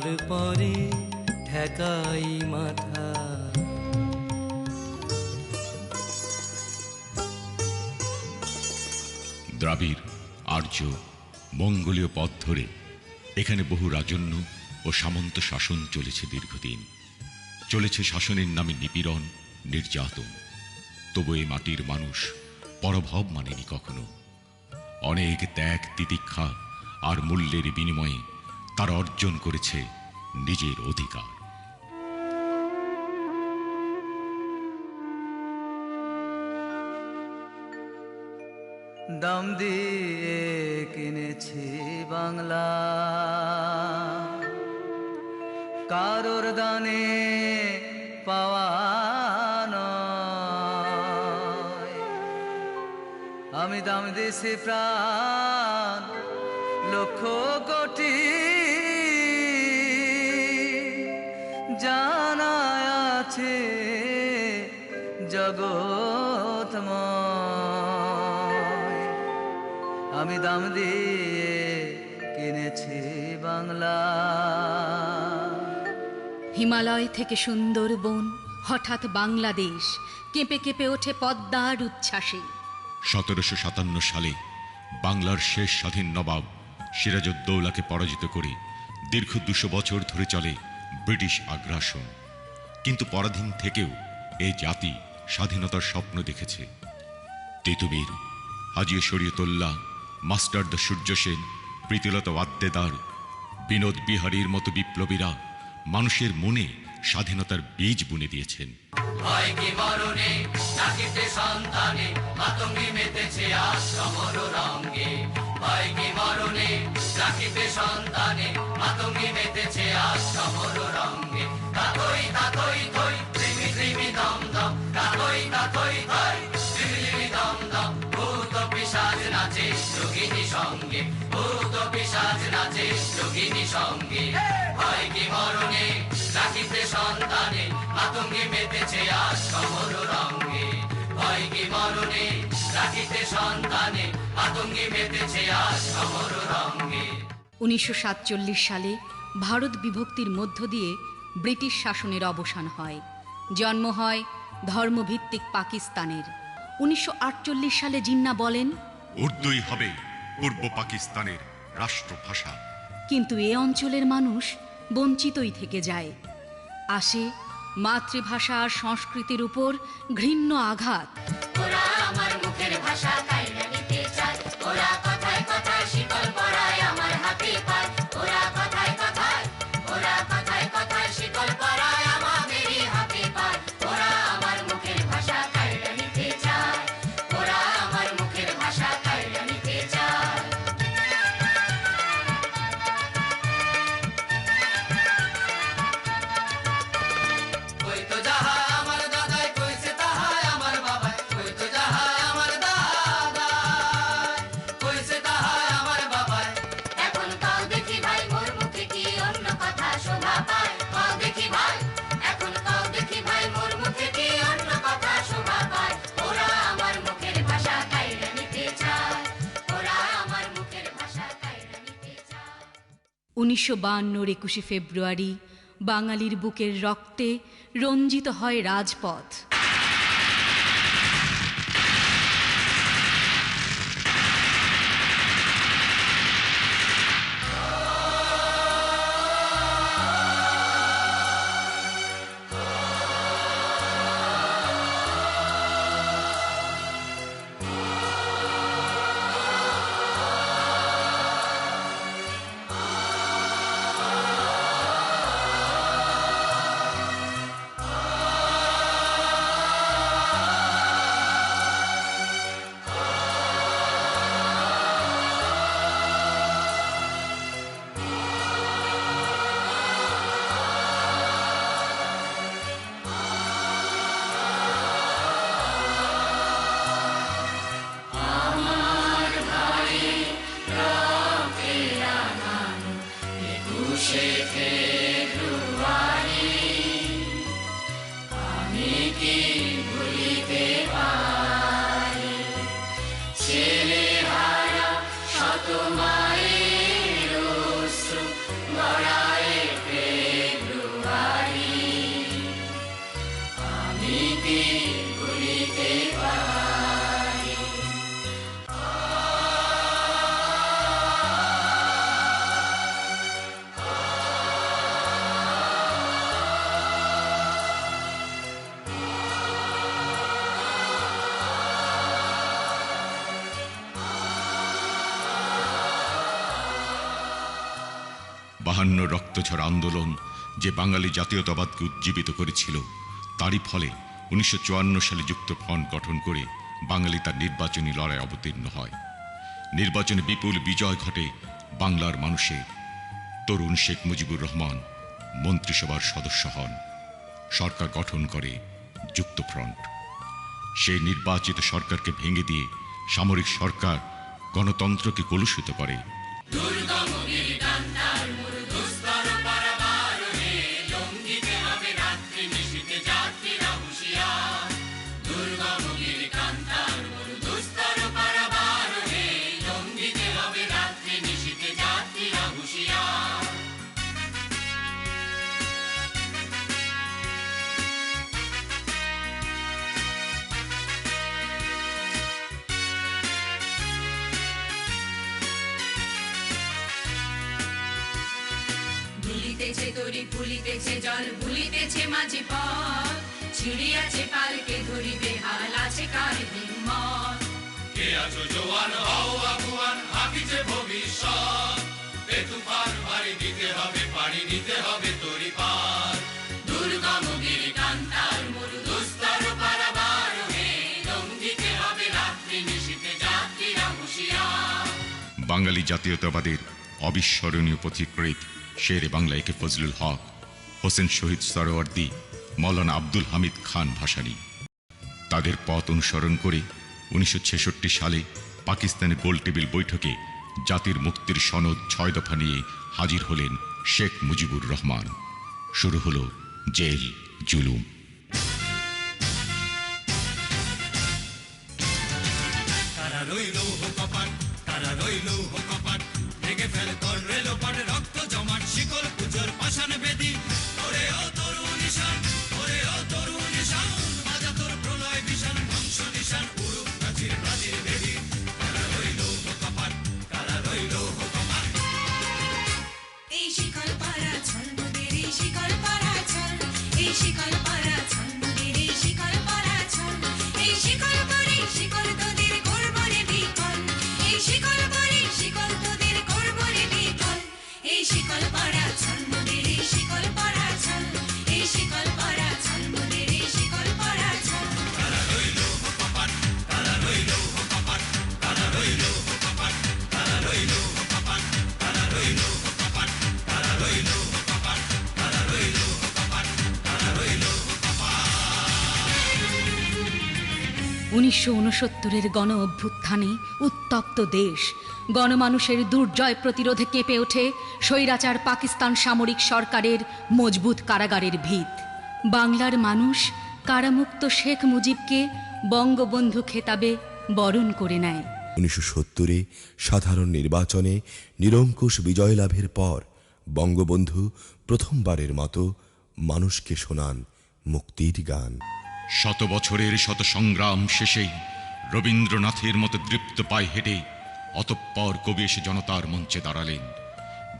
তোমার পরে ঠেকাই মাথা। দ্রাবিড়, আর্য, মঙ্গোলীয় পথ ধরে এখানে বহু রাজন্য ও সামন্ত শাসন চলেছে দীর্ঘদিন। চলেছে শাসনের নামে নিপীড়ন, নির্যাতন। তবু এই মাটির মানুষ পরভব মানেনি কখনো। অনেক ত্যাগ, তিতিক্ষা আর মূল্যের বিনিময়ে তারা অর্জন করেছে নিজের অধিকার দাম দিয়ে কিনেছি বাংলা কারোর দানে পাওয়া নয়। আমি দাম দিছি প্রাণ, লক্ষ কোটি জানা আছে জগৎময় আমি দাম দিয়ে কিনেছি বাংলা। হিমালয় থেকে সুন্দর বন হঠাৎ বাংলাদেশ কেঁপে কেঁপে ওঠে পদ্মার উচ্ছ্বাসে। সতেরোশো সাতান্ন সালে বাংলার শেষ স্বাধীন নবাব সিরাজউদ্দৌলাকে পরাজিত করে দীর্ঘ দুশো বছর ধরে চলে ব্রিটিশ আগ্রাসন। কিন্তু পরাধীন থেকেও এই জাতি স্বাধীনতার স্বপ্ন দেখেছে। তিতুমির, হাজি শরীয়তুল্লাহ, মাস্টার দ্য সূর্য সেন, প্রীতিলতা ওয়াদ্দেদার, বিনোদ বিহারীর মতো বিপ্লবীরা মানুষের মনে স্বাধীনতার বীজ বুনে দিয়েছেন। সন্তানে মেতেছে আজ সমর রঙ্গে সন্তানে, মাতঙ্গি মেতেছে আজ সমর রঙ্গে। থই দম দম। থই দম দম। ভূত পিসাজ নাচে যোগিনী সঙ্গে। ভূত পিসাজ নাচে যোগিনী সঙ্গে। হয় কি মরণে? রাখিতে সন্তানে, মাতঙ্গে মেতেছে আজ রঙ্গে। হয় কি মরণে? রাখিতে সন্তানে, মাতঙ্গে মেতেছে আজ রঙ্গে। উনিশশো সাতচল্লিশ সালে ভারত বিভক্তির মধ্য দিয়ে ব্রিটিশ শাসনের অবসান হয়। জন্ম হয় ধর্মভিত্তিক পাকিস্তানের। উনিশশো আটচল্লিশ সালে জিন্না বলেন উর্দুই হবে পূর্ব পাকিস্তানের রাষ্ট্রভাষা। কিন্তু এ অঞ্চলের মানুষ বঞ্চিতই থেকে যায়। আসে মাতৃভাষা আর সংস্কৃতির উপর ঘৃণ্য আঘাত। আমার মুখের ভাষা। উনিশশো বান্নর একুশে ফেব্রুয়ারি বাঙালির বুকের রক্তে রঞ্জিত হয় রাজপথ। বাহান্ন রক্তঝরা আন্দোলন যে বাঙালি জাতীয়তাবাদকে উজ্জীবিত করেছিল, তারই ফলে উনিশশো চুয়ান্ন সালে যুক্ত ফ্রন্ট গঠন করে বাঙালি তার নির্বাচনী লড়াই অবতীর্ণ হয়। নির্বাচনে বিপুল বিজয় ঘটে বাংলার মানুষের তরুণ শেখ মুজিবুর রহমান মন্ত্রিসভার সদস্য হন। সরকার গঠন করে যুক্তফ্রন্ট সেই নির্বাচিত সরকারকে ভেঙে দিয়ে সামরিক সরকার গণতন্ত্রকে কলুষিত করে। ছিড়িয়াছে পালকে ধরিবে হাল আছে কার হিম্মত? কে আছো জোয়ান? হও আগুয়ান হাকিছে ভবিষ্যৎ। এ তুফান বাড়ি দিতে হবে পাড়ি দিতে হবে তরি পার। দুর্গম গিরিকান্তার মরু দুস্তর পারাবারণে লঙ্ঘিতে হবে রাত্রি নিশীতে যাত্রীরা হুঁশিয়ার। বাঙালি জাতীয়তাবাদের অবিস্মরণীয় পথিকৃত শেরে বাংলা একে ফজলুল হক হোসেন শহীদ সরোয়ার্দি মৌলানা আব্দুল হামিদ খান ভাসানী। তাদের পথ অনুসরণ করে উনিশশো ছেষট্টি সালে পাকিস্তানের গোলটেবিল বৈঠকে জাতির মুক্তির সনদ ছয় দফা নিয়ে হাজির হলেন শেখ মুজিবুর রহমান। শুরু হল জেল, জুলুম। উনিশশো উনসত্তরের গণ অভ্যুত্থানে উত্তপ্ত দেশ গণমানুষের দুর্জয় প্রতিরোধে কেঁপে ওঠে স্বৈরাচার পাকিস্তান সামরিক সরকারের মজবুত কারাগারের ভিত। বাংলার মানুষ কারামুক্ত শেখ মুজিবকে বঙ্গবন্ধু খেতাবে বরণ করে নেয়। উনিশশো সত্তরে সাধারণ নির্বাচনে নিরঙ্কুশ বিজয় লাভের পর বঙ্গবন্ধু প্রথমবারের মতো মানুষকে শোনান মুক্তির গান। শত বছরের শত সংগ্রাম শেষেই রবীন্দ্রনাথের মতো দৃপ্ত পায়ে হেঁটে অতঃপর কবি এসে জনতার মঞ্চে দাঁড়ালেন।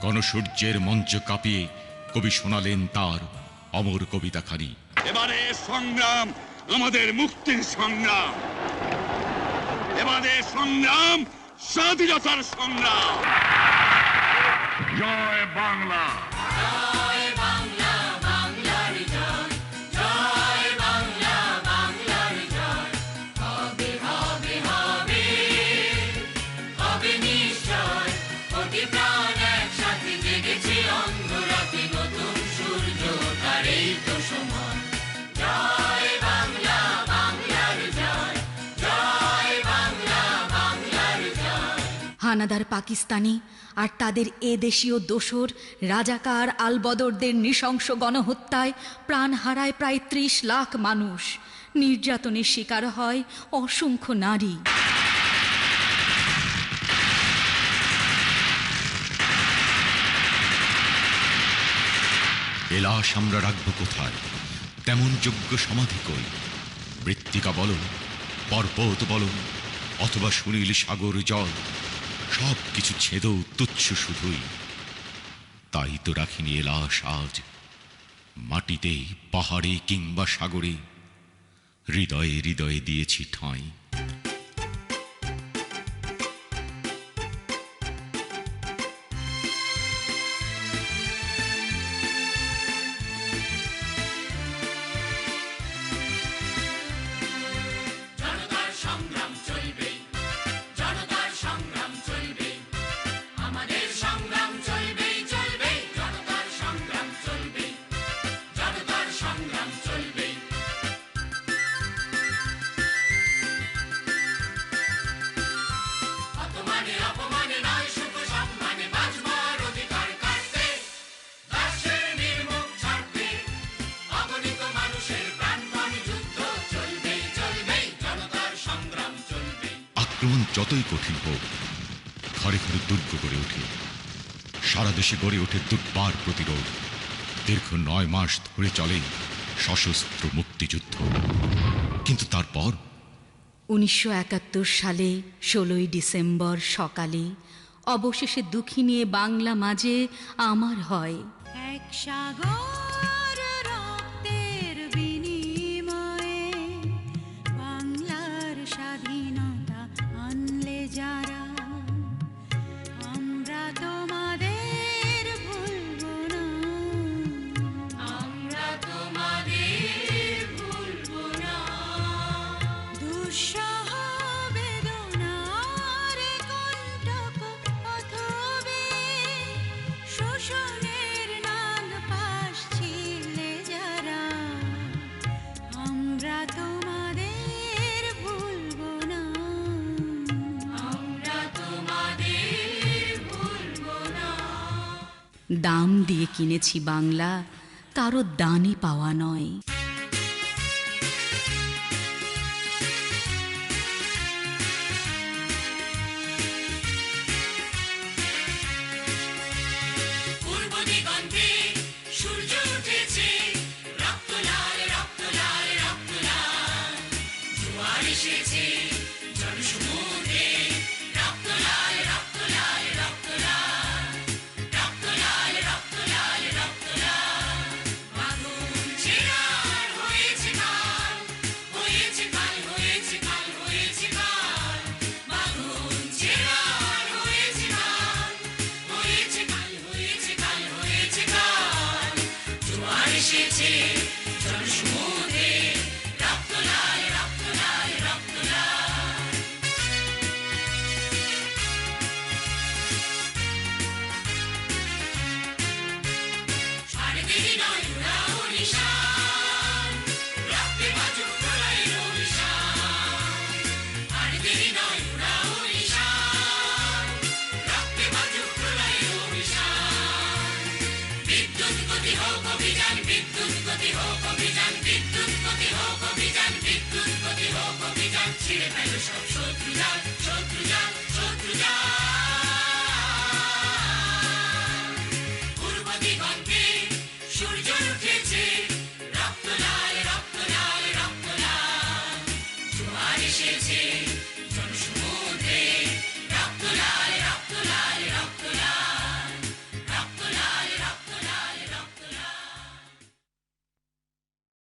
গণসূর্যের মঞ্চ কাঁপিয়ে কবি শোনালেন তার অমর কবিতাখানি এবারে সংগ্রাম আমাদের মুক্তির সংগ্রাম। এবারে সংগ্রাম স্বাধীনতার সংগ্রাম। জয় বাংলা জয় বাংলা। হানাদার পাকিস্তানি আর তাদের এ দেশীয় দোসর, রাজাকার আলবদরদের নৃশংস গণহত্যায় প্রাণ হারায় প্রায় ত্রিশ লাখ মানুষ। নির্যাতনের শিকার হয় অসংখ্য নারী। এলাশ আমরা রাখব কোথায়? তেমন যোগ্য সমাধি কই? মৃত্তিকা বলো পর্বত বলো অথবা সুনীল সাগর জল। সব কিছু ছেদ তুচ্ছ শুধুই। তাই তো রাখিনি এলাশ আজ। মাটিতে, পাহাড়ে কিংবা সাগরে, হৃদয়ে হৃদয়ে দিয়েছি ঠাঁই। যতই কঠিন হোক ঘরে ঘরে দুর্গ গড়ে ওঠে। সারা দেশে গড়ে ওঠে দুর্বার প্রতিরোধ। দীর্ঘ নয় মাস ধরে চলে সশস্ত্র মুক্তিযুদ্ধ। কিন্তু তারপর? উনিশশো একাত্তর সালে ষোলোই ডিসেম্বর সকালে অবশেষে দুঃখী নিয়ে বাংলা মাঝে আমার হয়। এক সাগর। দাম দিয়ে কিনেছি বাংলা কারও দানে পাওয়া নয়। বিদ্যুৎ গতি হোক অভিযান বিদ্যুৎ গতি হোক অভিযান বিদ্যুৎ গতি হোক অভিযান।